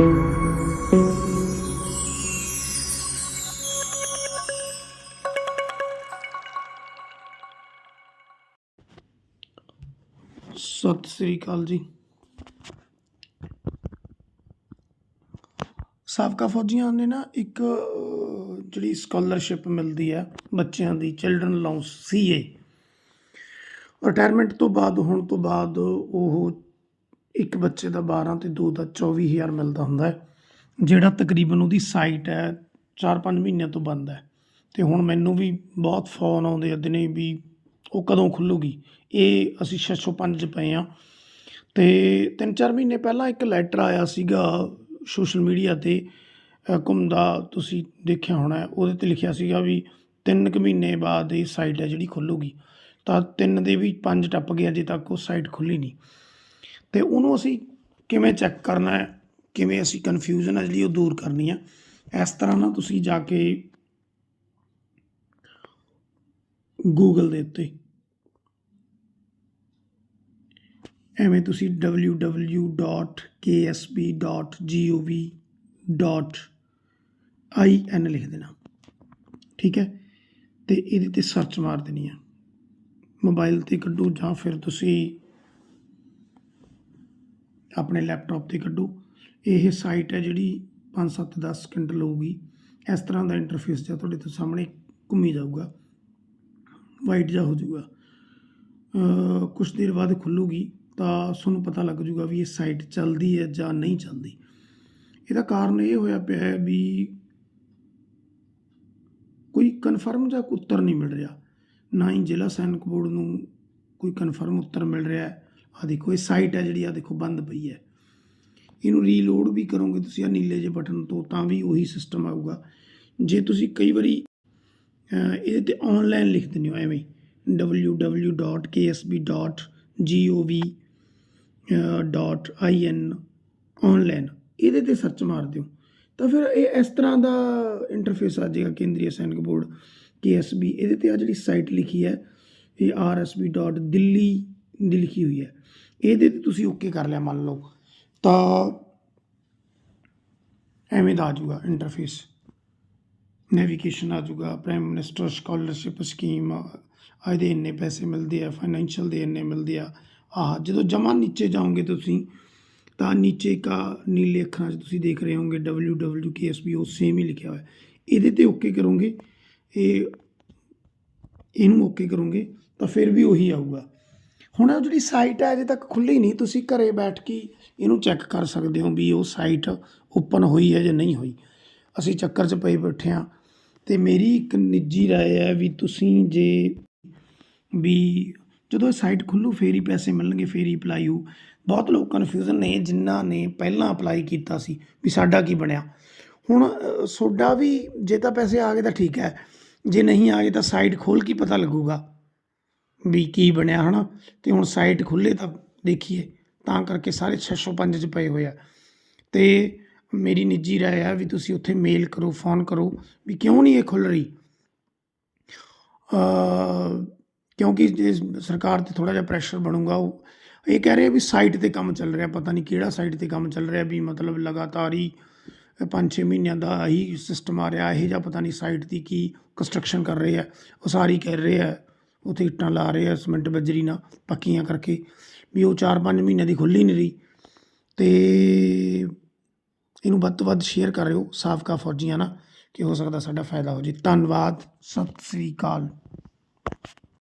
ਸਤਿ ਸ੍ਰੀ ਅਕਾਲ ਜੀ। ਸਾਬਕਾ ਫੌਜੀਆਂ ਨੇ ਨਾ ਇੱਕ ਜਿਹੜੀ ਸਕਾਲਰਸ਼ਿਪ ਮਿਲਦੀ ਹੈ ਬੱਚਿਆਂ ਦੀ ਚਿਲਡਰਨ ਅਲਾਉਂਸ ਸੀਏ ਰਿਟਾਇਰਮੈਂਟ ਤੋਂ ਬਾਅਦ, ਹੋਣ ਤੋਂ ਬਾਅਦ ਉਹ ਇੱਕ ਬੱਚੇ ਦਾ 12 ਤੇ ਦੋ ਦਾ 24000 ਮਿਲਦਾ ਹੁੰਦਾ ਹੈ ਜਿਹੜਾ ਤਕਰੀਬਨ ਉਹਦੀ ਸਾਈਟ ਹੈ 4-5 ਮਹੀਨਿਆਂ ਤੋਂ ਬੰਦ ਹੈ। ਤੇ ਹੁਣ ਮੈਨੂੰ ਵੀ ਬਹੁਤ ਫੋਨ ਆਉਂਦੇ ਆ ਦਿਨੇ ਵੀ ਉਹ ਕਦੋਂ ਖੁੱਲੂਗੀ? ਇਹ ਅਸੀਂ 605 'ਚ ਪਏ ਆ ਤੇ 3-4 ਮਹੀਨੇ ਪਹਿਲਾਂ ਇੱਕ ਲੈਟਰ ਆਇਆ ਸੀਗਾ ਸੋਸ਼ਲ ਮੀਡੀਆ ਤੇ ਅ, ਘੁੰਮਦਾ ਤੁਸੀਂ ਦੇਖਿਆ ਹੋਣਾ ਉਹਦੇ ਤੇ ਲਿਖਿਆ ਸੀਗਾ ਵੀ 3 ਕੁ ਮਹੀਨੇ ਬਾਅਦ ਇਹ ਸਾਈਟ ਹੈ ਜਿਹੜੀ ਖੁੱਲੂਗੀ। ਤਾਂ ਤਿੰਨ ਦੇ ਵੀ ਪੰਜ ਟੱਪ ਗਏ ਅਜੇ ਤੱਕ ਉਹ ਸਾਈਟ ਖੁੱਲੀ ਨਹੀਂ। ਤੇ ਉਹਨੂੰ ਅਸੀਂ ਕਿਵੇਂ ਚੈੱਕ ਕਰਨਾ ਹੈ, ਕਿਵੇਂ ਅਸੀਂ ਕਨਫਿਊਜ਼ਨ ਹੈ ਜਿਹੜੀ ਉਹ ਦੂਰ ਕਰਨੀ ਹੈ, ਇਸ ਤਰ੍ਹਾਂ ਨਾ ਤੁਸੀਂ ਜਾ ਕੇ ਗੂਗਲ ਦੇ ਉੱਤੇ ਐਵੇਂ ਤੁਸੀਂ www.ksb.gov.in ਲਿਖ ਦੇਣਾ, ਠੀਕ ਹੈ? ਤੇ ਇਹਦੇ ਤੇ ਸਰਚ ਮਾਰ ਦੇਣੀ ਹੈ। ਮੋਬਾਈਲ ਤੇ ਕੱਢੋ ਜਾਂ ਫਿਰ ਤੁਸੀਂ ਆਪਣੇ ਲੈਪਟਾਪ ਤੇ ਕੱਢੋ। ਇਹ ਸਾਈਟ ਹੈ ਜਿਹੜੀ 5-7 10 ਸਕਿੰਟ ਲਊਗੀ। ਇਸ ਤਰ੍ਹਾਂ ਦਾ ਇੰਟਰਫੇਸ ਜਿਹਾ ਤੁਹਾਡੇ ਤੋਂ ਸਾਹਮਣੇ ਘੁੰਮੀ ਜਾਊਗਾ। ਵਾਈਟ ਜਿਹਾ ਹੋ ਜਾਊਗਾ। ਅ, ਕੁਛ ਦੇਰ ਬਾਅਦ ਖੁੱਲੂਗੀ ਤਾਂ ਤੁਹਾਨੂੰ ਪਤਾ ਲੱਗ ਜਾਊਗਾ ਵੀ ਇਹ ਸਾਈਟ ਚੱਲਦੀ ਹੈ ਜਾਂ ਨਹੀਂ ਚੱਲਦੀ। ਇਹਦਾ ਕਾਰਨ ਇਹ ਹੋਇਆ ਪਿਆ ਹੈ ਵੀ ਕੋਈ ਕਨਫਰਮ ਜਾਂ ਉੱਤਰ ਨਹੀਂ ਮਿਲ ਰਿਹਾ। ਨਾ ਹੀ ਜ਼ਿਲ੍ਹਾ ਸੈਨਿਕ ਬੋਰਡ ਨੂੰ ਕੋਈ ਕਨਫਰਮ ਉੱਤਰ ਮਿਲ ਰਿਹਾ ਹੈ। ਆ ਦੇਖੋ, ਇਹ ਸਾਈਟ ਹੈ ਜਿਹੜੀ ਆ ਦੇਖੋ, ਬੰਦ ਪਈ ਹੈ। ਇਹਨੂੰ ਰੀਲੋਡ ਵੀ ਕਰੋਗੇ ਤੁਸੀਂ ਆ ਨੀਲੇ ਜਿਹੇ ਬਟਨ ਤੋਂ, ਤਾਂ ਵੀ ਉਹੀ ਸਿਸਟਮ ਆਊਗਾ। ਜੇ ਤੁਸੀਂ ਕਈ ਵਾਰੀ ਇਹਦੇ ਤੇ ਆਨਲਾਈਨ ਲਿਖ ਦਿੰਦੇ ਹੋ, ਐਵੇਂ www.ksb.gov.in ਆਨਲਾਈਨ ਇਹਦੇ ਤੇ ਸਰਚ ਮਾਰ ਦਿਓ ਤਾਂ ਫਿਰ ਇਹ ਇਸ ਤਰ੍ਹਾਂ ਦਾ ਇੰਟਰਫੇਸ ਆ ਜਾਏਗਾ, ਕੇਂਦਰੀ ਸੈਨਿਕ ਬੋਰਡ, KSB, ਇਹਦੇ ਤੇ ਆ ਜਿਹੜੀ ਸਾਈਟ ਲਿਖੀ ਹੈ, ਇਹ rsb.ਦਿੱਲੀ ਦੀ ਲਿਖੀ ਹੋਈ ਹੈ। ਇਹਦੇ ਤੇ ਤੁਸੀਂ ਓਕੇ ਕਰ ਲਿਆ ਮੰਨ ਲਓ। ਤਾਂ ਐਵੇਂ ਦਾ ਆ ਜਾਊਗਾ ਇੰਟਰਫੇਸ ਨੈਵੀਗੇਸ਼ਨ ਆ ਜਾਊਗਾ ਪ੍ਰਾਈਮ ਮਿਨਿਸਟਰ ਸਕਾਲਰਸ਼ਿਪ ਸਕੀਮ ਇਹਦੇ ਇੰਨੇ ਪੈਸੇ ਮਿਲਦੇ ਆ ਫਾਈਨੈਂਸ਼ੀਅਲ ਦੇ ਇੰਨੇ ਮਿਲਦੇ ਆ। ਆਹ, ਜਦੋਂ ਜਮਾ ਨੀਚੇ ਜਾਓਗੇ ਤੁਸੀਂ, ਤਾਂ ਨੀਚੇ ਕਾ ਨੀਲੇ ਅੱਖਰਾਂ 'ਚ ਤੁਸੀਂ ਦੇਖ ਰਹੇ ਹੋਵੋਗੇ www.ksb ਉਹ ਸੇਮ ਹੀ ਲਿਖਿਆ ਹੋਇਆ। ਇਹਦੇ ਤੇ ਓਕੇ ਕਰੋਗੇ, ਇਹ, ਇਹਨੂੰ ਓਕੇ ਕਰੋਗੇ, ਤਾਂ ਫਿਰ ਵੀ ਉਹੀ ਆਊਗਾ। ਹੁਣ ਉਹ ਜਿਹੜੀ ਸਾਈਟ ਹੈ ਅਜੇ ਤੱਕ ਖੁੱਲੀ ਨਹੀਂ ਤੁਸੀਂ ਘਰੇ ਬੈਠ ਕੇ ਇਹਨੂੰ ਚੈੱਕ ਕਰ ਸਕਦੇ ਹੋ ਵੀ ਉਹ ਸਾਈਟ ਓਪਨ ਹੋਈ ਹੈ ਜਾਂ ਨਹੀਂ ਹੋਈ ਅਸੀਂ ਚੱਕਰ 'ਚ ਪਏ ਬੈਠੇ ਹਾਂ ਤੇ ਮੇਰੀ ਇੱਕ ਨਿੱਜੀ رائے ਹੈ ਵੀ ਤੁਸੀਂ ਜੇ ਵੀ ਜਦੋਂ ਇਹ ਸਾਈਟ ਖੁੱਲੂ ਫੇਰ ਹੀ ਪੈਸੇ ਮਿਲਣਗੇ ਫੇਰ ਹੀ ਅਪਲਾਈ ਹੋ ਬਹੁਤ ਲੋਕ ਕਨਫਿਊਜ਼ਨ ਨੇ ਜਿਨ੍ਹਾਂ ਨੇ ਪਹਿਲਾਂ ਅਪਲਾਈ ਕੀਤਾ ਸੀ ਵੀ ਸਾਡਾ ਕੀ ਬਣਿਆ ਹੁਣ ਅ, ਤੁਹਾਡਾ ਵੀ ਜੇ ਤਾਂ ਪੈਸੇ ਆ ਗਏ ਤਾਂ ਠੀਕ ਹੈ ਜੇ ਨਹੀਂ ਆ ਗਏ ਤਾਂ ਸਾਈਟ ਖੋਲ ਕੇ ਪਤਾ ਲੱਗੂਗਾ ਵੀ ਕੀ ਬਣਿਆ ਹਨਾ, ਤੇ ਹੁਣ ਸਾਈਟ ਖੁੱਲੇ ਤਾਂ ਦੇਖੀਏ, ਤਾਂ ਕਰਕੇ ਸਾਰੇ 605 ਚ ਪਏ ਹੋਏ ਆ। ਤੇ ਮੇਰੀ ਨਿੱਜੀ ਰਾਏ ਆ ਵੀ ਤੁਸੀਂ ਉੱਥੇ ਮੇਲ ਕਰੋ ਫੋਨ ਕਰੋ, ਵੀ ਕਿਉਂ ਨਹੀਂ ਇਹ ਖੁੱਲ ਰਹੀ? ਅ ਕਿਉਂਕਿ ਜੇ ਸਰਕਾਰ ਤੇ ਥੋੜਾ ਜਿਹਾ ਪ੍ਰੈਸ਼ਰ ਬਣੂਗਾ, ਉਹ ਇਹ ਕਹਿ ਰਹੇ ਵੀ ਸਾਈਟ ਤੇ ਕੰਮ ਚੱਲ ਰਿਹਾ, ਪਤਾ ਨਹੀਂ ਕਿਹੜਾ ਸਾਈਟ ਤੇ ਕੰਮ ਚੱਲ ਰਿਹਾ, ਵੀ ਮਤਲਬ ਲਗਾਤਾਰ ਹੀ 5-6 ਮਹੀਨਿਆਂ ਦਾ ਹੀ ਸਿਸਟਮ ਆ ਰਿਹਾ, ਇਹ ਜਾਂ ਪਤਾ ਨਹੀਂ ਸਾਈਟ ਦੀ ਕੀ ਕੰਸਟਰਕਸ਼ਨ ਕਰ ਰਹੇ ਆ ਉਹ ਸਾਰੀ ਕਰ ਰਹੇ ਆ। ਉੱਥੇ ਇੱਟਾਂ ਲਾ ਰਹੇ ਆ, ਸਿਮੈਂਟ ਬਜਰੀ ਨਾਲ ਪੱਕੀਆਂ ਕਰਕੇ। ਵੀ ਉਹ 4-5 ਮਹੀਨਿਆਂ ਦੀ ਖੁੱਲੀ ਨਹੀਂ ਰਹੀ। ਤੇ ਇਹਨੂੰ ਵੱਧ ਤੋਂ ਵੱਧ ਸ਼ੇਅਰ ਕਰ ਰਿਓ ਸਾਬਕਾ ਫੌਜੀਆਂ ਨਾਲ, ਕਿ ਹੋ ਸਕਦਾ ਸਾਡਾ ਫਾਇਦਾ ਹੋ ਜੇ। ਧੰਨਵਾਦ, ਸਤਿ ਸ੍ਰੀ ਅਕਾਲ।